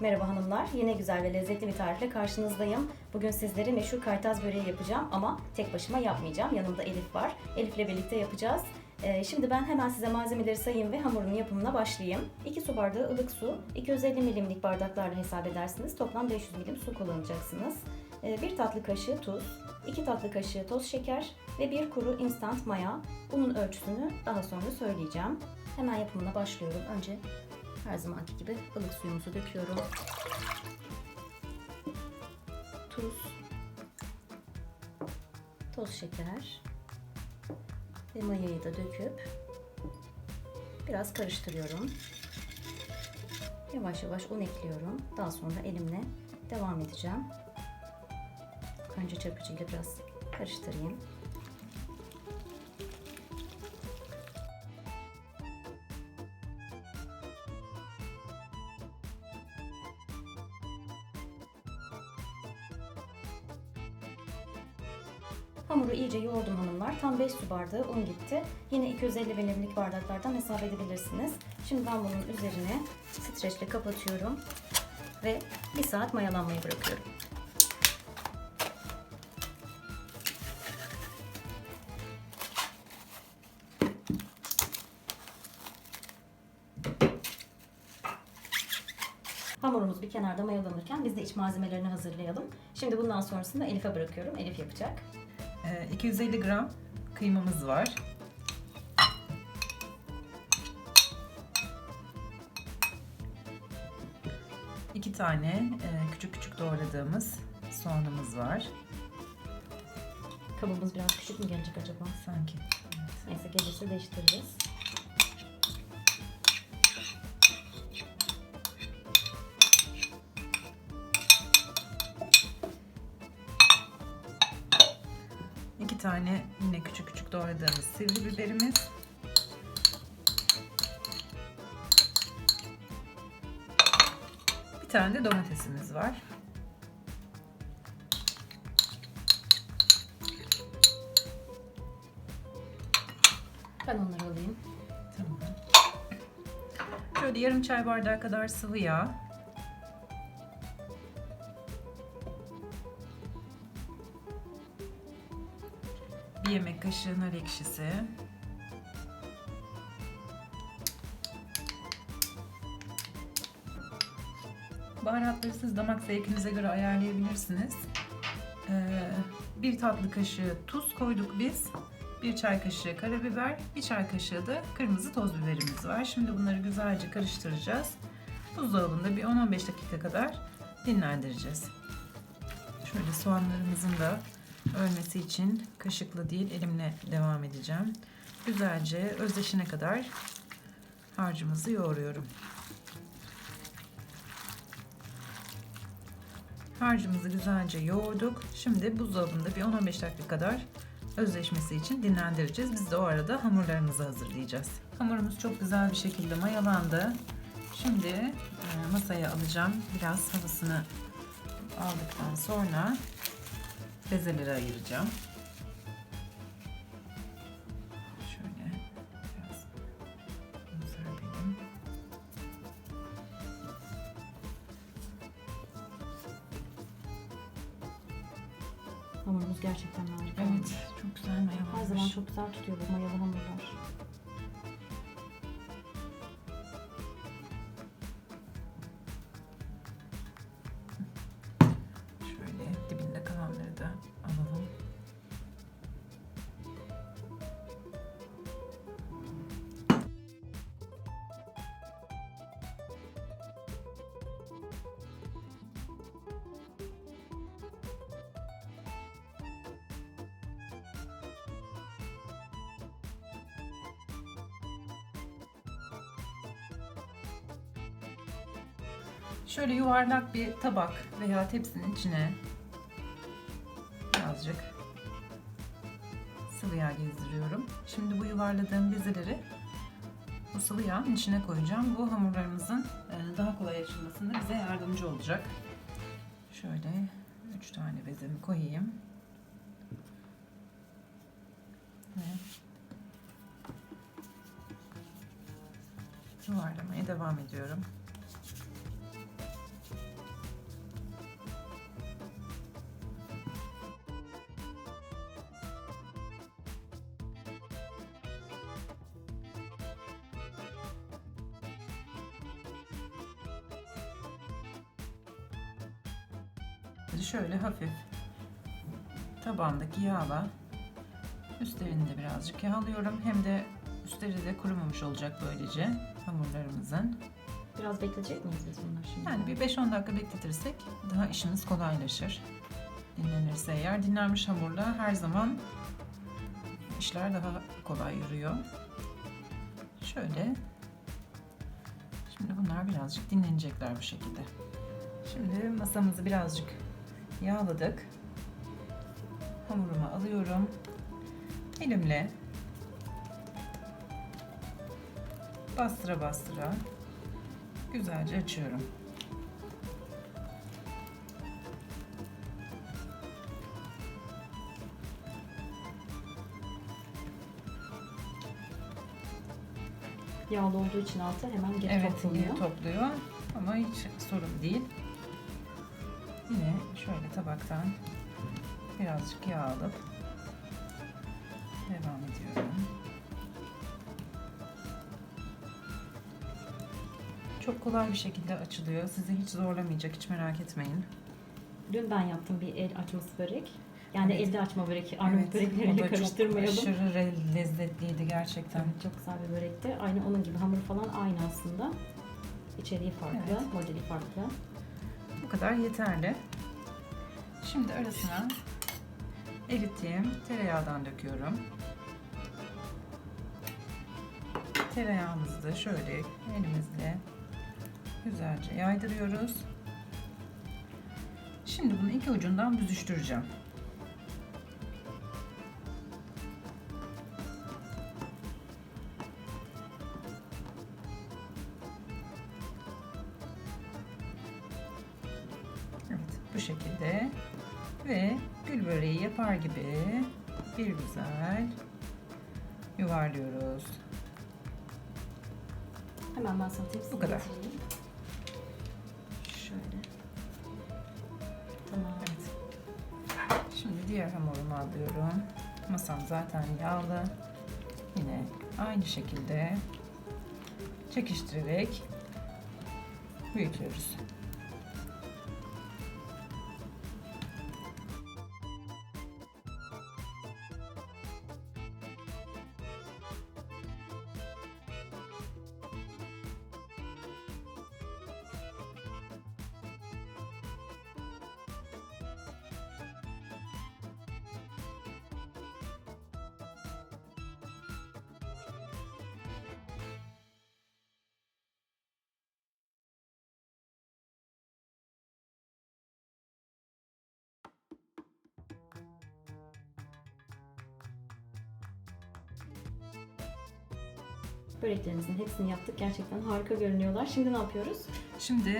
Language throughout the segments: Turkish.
Merhaba hanımlar. Yine güzel ve lezzetli bir tarifle karşınızdayım. Bugün sizlere meşhur kaytaz böreği yapacağım ama tek başıma yapmayacağım. Yanımda Elif var. Elif'le birlikte yapacağız. Ee, şimdi ben hemen size malzemeleri sayayım ve hamurun yapımına başlayayım. 2 su bardağı ılık su, 250 milimlik bardaklarla hesap edersiniz. Toplam 500 milim su kullanacaksınız. 1 tatlı kaşığı tuz, 2 tatlı kaşığı toz şeker ve 1 kuru instant maya. Bunun ölçüsünü daha sonra söyleyeceğim. Hemen yapımına başlıyorum. Önce her zamanki gibi ılık suyumuzu döküyorum. Tuz, toz şeker ve mayayı da döküp biraz karıştırıyorum. Yavaş yavaş un ekliyorum. Daha sonra elimle devam edeceğim. Önce çırpıcıyla biraz karıştırayım. Hamuru iyice yoğurdum hanımlar. Tam 5 su bardağı un gitti. Yine 250 milimlik bardaklardan hesap edebilirsiniz. Şimdi ben bunun üzerine streçle kapatıyorum ve 1 saat mayalanmayı bırakıyorum. Hamurumuz bir kenarda mayalanırken biz de iç malzemelerini hazırlayalım. Şimdi bundan sonrasında Elif'e bırakıyorum. Elif yapacak. Ee, 250 gram kıymamız var. İki tane e, küçük küçük doğradığımız soğanımız var. Kabımız biraz küçük mü gelecek acaba? Sanki. Neyse gelirse değiştiririz. Tane yine küçük küçük doğradığımız sivri biberimiz. Bir tane de domatesimiz var. Ben onları alayım. Tamam. Şöyle yarım çay bardağı kadar sıvı yağ. Bir yemek kaşığı nar ekşisi. Baharatları siz damak zevkinize göre ayarlayabilirsiniz. Ee, bir tatlı kaşığı tuz koyduk biz. Bir çay kaşığı karabiber, bir çay kaşığı da kırmızı toz biberimiz var. Şimdi bunları güzelce karıştıracağız. Buzdolabında bir 10-15 dakika kadar dinlendireceğiz. Şöyle soğanlarımızın da ölmesi için kaşıkla değil elimle devam edeceğim. Güzelce özleşene kadar harcımızı yoğuruyorum. Harcımızı güzelce yoğurduk. Şimdi buzdolabında bir 10-15 dakika kadar özleşmesi için dinlendireceğiz. Biz de o arada hamurlarımızı hazırlayacağız. Hamurumuz çok güzel bir şekilde mayalandı. Şimdi e, masaya alacağım. Biraz havasını aldıktan sonra bezeleri ayıracağım. Şöyle biraz serpelim. Hamurumuz gerçekten harika. Evet, çok güzel mayalanmış. Her zaman çok güzel tutuyor bu mayalı hamurlar. Şöyle yuvarlak bir tabak veya tepsinin içine birazcık sıvı yağ gezdiriyorum. Şimdi bu yuvarladığım bezeleri bu sıvı yağın içine koyacağım. Bu hamurlarımızın e, daha kolay açılmasında bize yardımcı olacak. Şöyle 3 tane bezemi koyayım. Ve yuvarlamaya devam ediyorum. Tabandaki yağla üstlerini de birazcık yağlıyorum. Hem de üstleri de kurumamış olacak böylece hamurlarımızın. Biraz bekletecek miyiz biz bunları şimdi? Yani bir 5-10 dakika bekletirsek daha işimiz kolaylaşır. Dinlenirse eğer dinlenmiş hamurla her zaman işler daha kolay yürüyor. Şöyle. Şimdi bunlar birazcık dinlenecekler bu şekilde. Şimdi masamızı birazcık yağladık. Hamurumu alıyorum. Elimle bastıra bastıra güzelce açıyorum. Yağlı olduğu için altı hemen geri Evet, toplanıyor. geri topluyor ama hiç sorun değil. Yine şöyle tabaktan birazcık yağ alıp devam ediyorum. Çok kolay bir şekilde açılıyor. Sizi hiç zorlamayacak, hiç merak etmeyin. Dün ben yaptım bir el açması börek. Yani Evet. elde açma börek. Arnavut o börekleriyle karıştırmayalım. Çok aşırı lezzetliydi gerçekten. Evet, çok güzel bir börekti. Aynı onun gibi hamuru falan aynı aslında. İçeriği farklı, Evet. modeli farklı. Bu kadar yeterli. Şimdi arasına erittiğim tereyağdan döküyorum. Tereyağımızı da şöyle elimizle güzelce yaydırıyoruz. Şimdi bunu iki ucundan büzüştüreceğim. Gibi bir güzel yuvarlıyoruz. Hemen ben sana tepsiye Bu kadar. getireyim. Şöyle. Tamam. Evet. Şimdi diğer hamurumu alıyorum. Masam zaten yağlı. Yine aynı şekilde çekiştirerek büyütüyoruz. Böreklerimizin hepsini yaptık. Gerçekten harika görünüyorlar. Şimdi ne yapıyoruz? Şimdi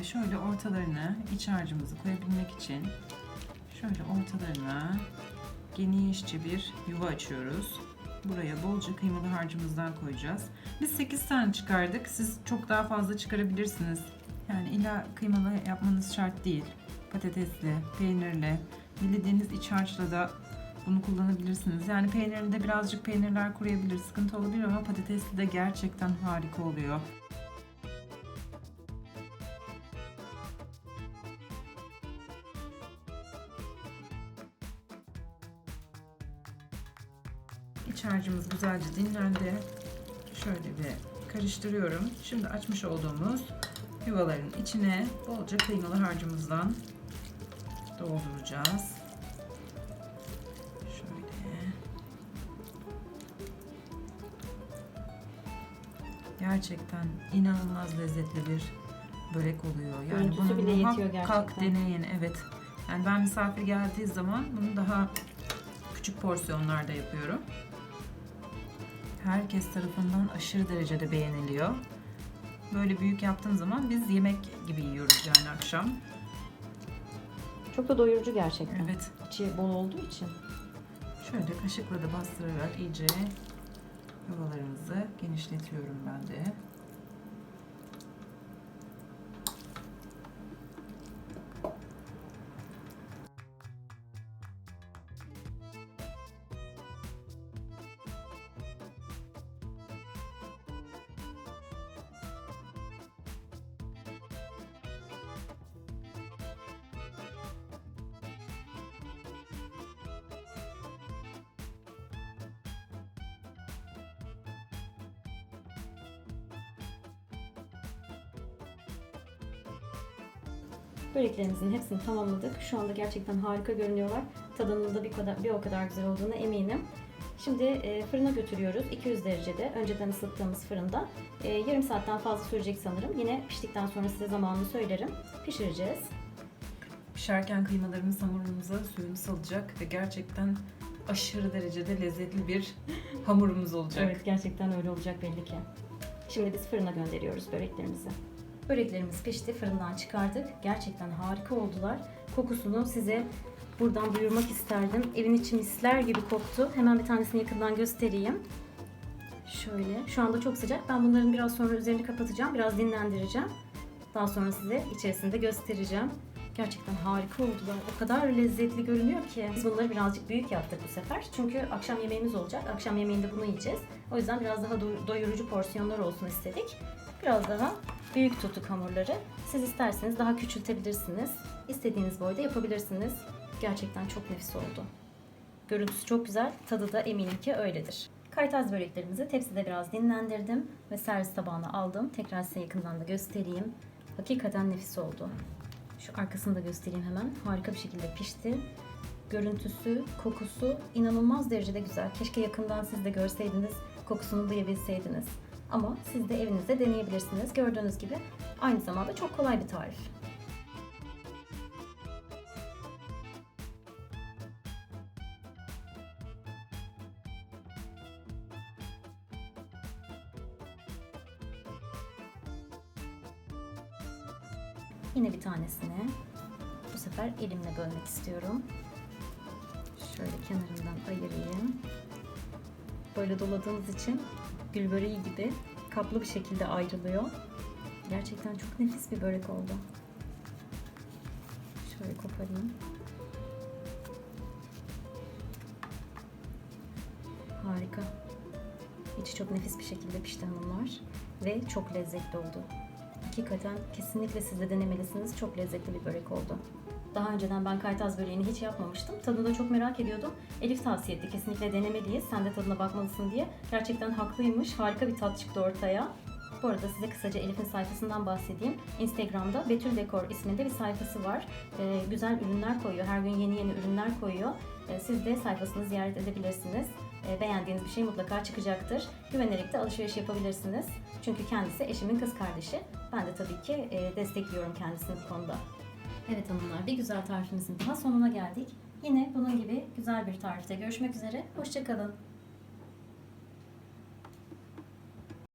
e, şöyle ortalarına iç harcımızı koyabilmek için şöyle ortalarına genişçe bir yuva açıyoruz. Buraya bolca kıymalı harcımızdan koyacağız. Biz 8 tane çıkardık. Siz çok daha fazla çıkarabilirsiniz. Yani illa kıymalı yapmanız şart değil. Patatesli, peynirli, dilediğiniz iç harçla da bunu kullanabilirsiniz. Yani peynirli de birazcık peynirler kuruyabilir, sıkıntı olabilir ama patatesli de gerçekten harika oluyor. İç harcımız güzelce dinlendi. Şöyle bir karıştırıyorum. Şimdi açmış olduğumuz yuvaların içine bolca kıymalı harcımızdan dolduracağız. Gerçekten inanılmaz lezzetli bir börek oluyor. Yani Görüntüsü bunu bile yetiyor muhakkak gerçekten. deneyin. Evet. Yani ben misafir geldiği zaman bunu daha küçük porsiyonlarda yapıyorum. Herkes tarafından aşırı derecede beğeniliyor. Böyle büyük yaptığım zaman biz yemek gibi yiyoruz yani akşam. Çok da doyurucu gerçekten. Evet. İçi bol olduğu için. Şöyle kaşıkla da bastırarak iyice yuvalarımızı genişletiyorum ben de. Böreklerimizin hepsini tamamladık. Şu anda gerçekten harika görünüyorlar. Tadının da bir, kadar, bir o kadar güzel olduğuna eminim. Şimdi e, fırına götürüyoruz 200 derecede önceden ısıttığımız fırında. E, yarım saatten fazla sürecek sanırım. Yine piştikten sonra size zamanını söylerim. Pişireceğiz. Pişerken kıymalarımız hamurumuza suyunu salacak ve gerçekten aşırı derecede lezzetli bir hamurumuz olacak. Evet gerçekten öyle olacak belli ki. Şimdi biz fırına gönderiyoruz böreklerimizi. Böreklerimiz pişti, fırından çıkardık. Gerçekten harika oldular. Kokusunu size buradan duyurmak isterdim. Evin içi misler gibi koktu. Hemen bir tanesini yakından göstereyim. Şöyle. Şu anda çok sıcak. Ben bunların biraz sonra üzerini kapatacağım. Biraz dinlendireceğim. Daha sonra size içerisinde göstereceğim. Gerçekten harika oldular. O kadar lezzetli görünüyor ki. Biz bunları birazcık büyük yaptık bu sefer. Çünkü akşam yemeğimiz olacak. Akşam yemeğinde bunu yiyeceğiz. O yüzden biraz daha doy- doyurucu porsiyonlar olsun istedik. Biraz daha büyük tuttuk hamurları. Siz isterseniz daha küçültebilirsiniz. İstediğiniz boyda yapabilirsiniz. Gerçekten çok nefis oldu. Görüntüsü çok güzel, tadı da eminim ki öyledir. Kaytaz böreklerimizi tepside biraz dinlendirdim ve servis tabağına aldım. Tekrar size yakından da göstereyim. Hakikaten nefis oldu. Şu arkasını da göstereyim hemen. Harika bir şekilde pişti. Görüntüsü, kokusu inanılmaz derecede güzel. Keşke yakından siz de görseydiniz, kokusunu duyabilseydiniz. Ama siz de evinizde deneyebilirsiniz. Gördüğünüz gibi aynı zamanda çok kolay bir tarif. Yine bir tanesini bu sefer elimle bölmek istiyorum. Şöyle kenarından ayırayım. Böyle doladığımız için gül böreği gibi kaplı bir şekilde ayrılıyor. Gerçekten çok nefis bir börek oldu. Şöyle koparayım. Harika. İçi çok nefis bir şekilde pişti hanımlar. Ve çok lezzetli oldu. Hakikaten kesinlikle siz de denemelisiniz. Çok lezzetli bir börek oldu. Daha önceden ben kaytaz böreğini hiç yapmamıştım. Tadını da çok merak ediyordum. Elif tavsiye etti. Kesinlikle denemeliyiz. Sen de tadına bakmalısın diye. Gerçekten haklıymış. Harika bir tat çıktı ortaya. Bu arada size kısaca Elif'in sayfasından bahsedeyim. Instagram'da Betül Dekor isminde bir sayfası var. Ee, güzel ürünler koyuyor. Her gün yeni yeni ürünler koyuyor. Ee, siz de sayfasını ziyaret edebilirsiniz. Ee, beğendiğiniz bir şey mutlaka çıkacaktır. Güvenerek de alışveriş yapabilirsiniz. Çünkü kendisi eşimin kız kardeşi. Ben de tabii ki e, destekliyorum kendisini bu konuda. Evet hanımlar bir güzel tarifimizin daha sonuna geldik. Yine bunun gibi güzel bir tarifte görüşmek üzere. Hoşçakalın.